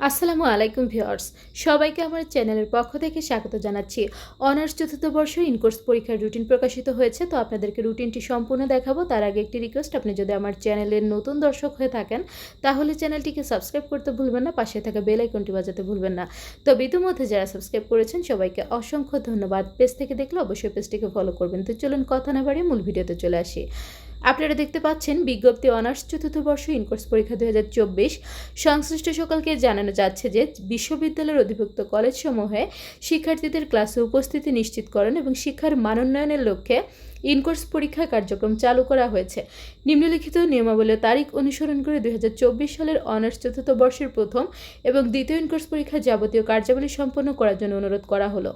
আসসালামু আলাইকুম ভিউয়ার্স। সবাইকে আমার চ্যানেলের পক্ষ থেকে স্বাগত জানাচ্ছি। অনার্স চতুর্থ বর্ষ ইনকোর্স পরীক্ষার রুটিন প্রকাশিত হয়েছে, তো আপনাদেরকে রুটিনটি সম্পূর্ণ দেখাবো। তার আগে একটি রিকোয়েস্ট, আপনি যদি আমার চ্যানেলের নতুন দর্শক হয়ে থাকেন, তাহলে চ্যানেলটিকে সাবস্ক্রাইব করতে ভুলবেন না, পাশে থাকা বেল আইকনটি বাজাতে ভুলবেন না। তবে ইতিমধ্যে যারা সাবস্ক্রাইব করেছেন, সবাইকে অসংখ্য ধন্যবাদ। পেজ থেকে দেখলে অবশ্যই পেজটিকে ফলো করবেন। তো চলুন কথা না বাড়িয়ে মূল ভিডিওতে চলে আসি। আপনারা দেখতে পাচ্ছেন বিজ্ঞপ্তি অনার্স চতুর্থ বর্ষ ইনকোর্স পরীক্ষা দুই হাজার চব্বিশ। সংশ্লিষ্ট সকলকে জানানো যাচ্ছে যে বিশ্ববিদ্যালয়ের অধিভুক্ত কলেজসমূহে শিক্ষার্থীদের ক্লাসে উপস্থিতি নিশ্চিতকরণ এবং শিক্ষার মানোন্নয়নের লক্ষ্যে ইনকোর্স পরীক্ষা কার্যক্রম চালু করা হয়েছে। নিম্নলিখিত নিয়মাবলী তারিখ অনুসরণ করে দুই হাজার চব্বিশ সালের অনার্স চতুর্থ বর্ষের প্রথম এবং দ্বিতীয় ইনকোর্স পরীক্ষা যাবতীয় কার্যাবলী সম্পন্ন করার জন্য অনুরোধ করা হলো।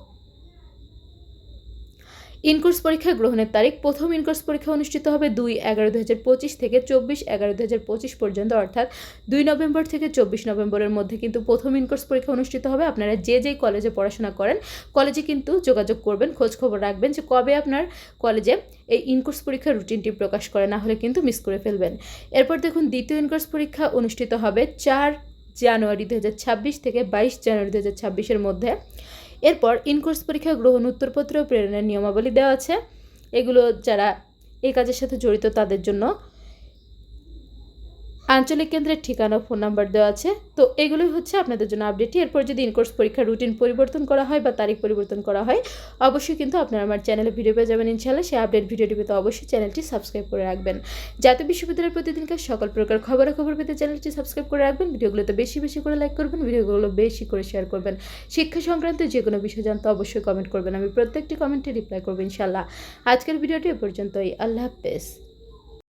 ইনকোর্স পরীক্ষা গ্রহণের তারিখ প্রথম ইনকোর্স পরীক্ষা অনুষ্ঠিত হবে দুই এগারো দু হাজার পঁচিশ থেকে চব্বিশ এগারো দু হাজার পঁচিশ পর্যন্ত, অর্থাৎ দুই নভেম্বর থেকে চব্বিশ নভেম্বরের মধ্যে কিন্তু প্রথম ইনকোর্স পরীক্ষা অনুষ্ঠিত হবে। আপনারা যে যেই কলেজে পড়াশোনা করেন, কলেজে কিন্তু যোগাযোগ করবেন খোঁজ খবর রাখবেন যে কবে আপনার কলেজে এই ইনকোর্স পরীক্ষার রুটিনটি প্রকাশ করে, না হলে কিন্তু মিস করে ফেলবেন। এরপর দেখুন, দ্বিতীয় ইনকোর্স পরীক্ষা অনুষ্ঠিত হবে চার জানুয়ারি দু থেকে বাইশ জানুয়ারি দু মধ্যে। এরপর ইনকোর্স পরীক্ষা গ্রহণ, উত্তরপত্র প্রেরণের নিয়মাবলী দেওয়া আছে। এগুলো যারা এই কাজের সাথে জড়িত তাদের জন্য আঞ্চলিক কেন্দ্রের ঠিকানা ফোন নাম্বার দেওয়া আছে। তো এগুলোই হচ্ছে আপনাদের জন্য আপডেটটি এরপর যদি ইনকোর্স পরীক্ষার রুটিন পরিবর্তন করা হয় বা তারিখ পরিবর্তন করা হয়, অবশ্যই কিন্তু আপনারা আমার চ্যানেলে ভিডিও পেয়ে যাবেন ইনশাল্লাহ সেই আপডেট ভিডিওটি পেতে অবশ্যই চ্যানেলটি সাবস্ক্রাইব করে রাখবেন। জাতীয় বিশ্ববিদ্যালয়ের প্রতিদিনকার সকল প্রকার খবরাখবর পেতে চ্যানেলটি সাবস্ক্রাইব করে রাখবেন। ভিডিওগুলোতে বেশি বেশি করে লাইক করবেন, ভিডিওগুলো বেশি করে শেয়ার করবেন। শিক্ষা সংক্রান্ত যে কোনো বিষয় জানতে অবশ্যই কমেন্ট করবেন। আমি প্রত্যেকটি কমেন্টে রিপ্লাই করব ইনশাল্লাহ আজকের ভিডিওটি এ পর্যন্তই। আল্লাহ হাফেজ।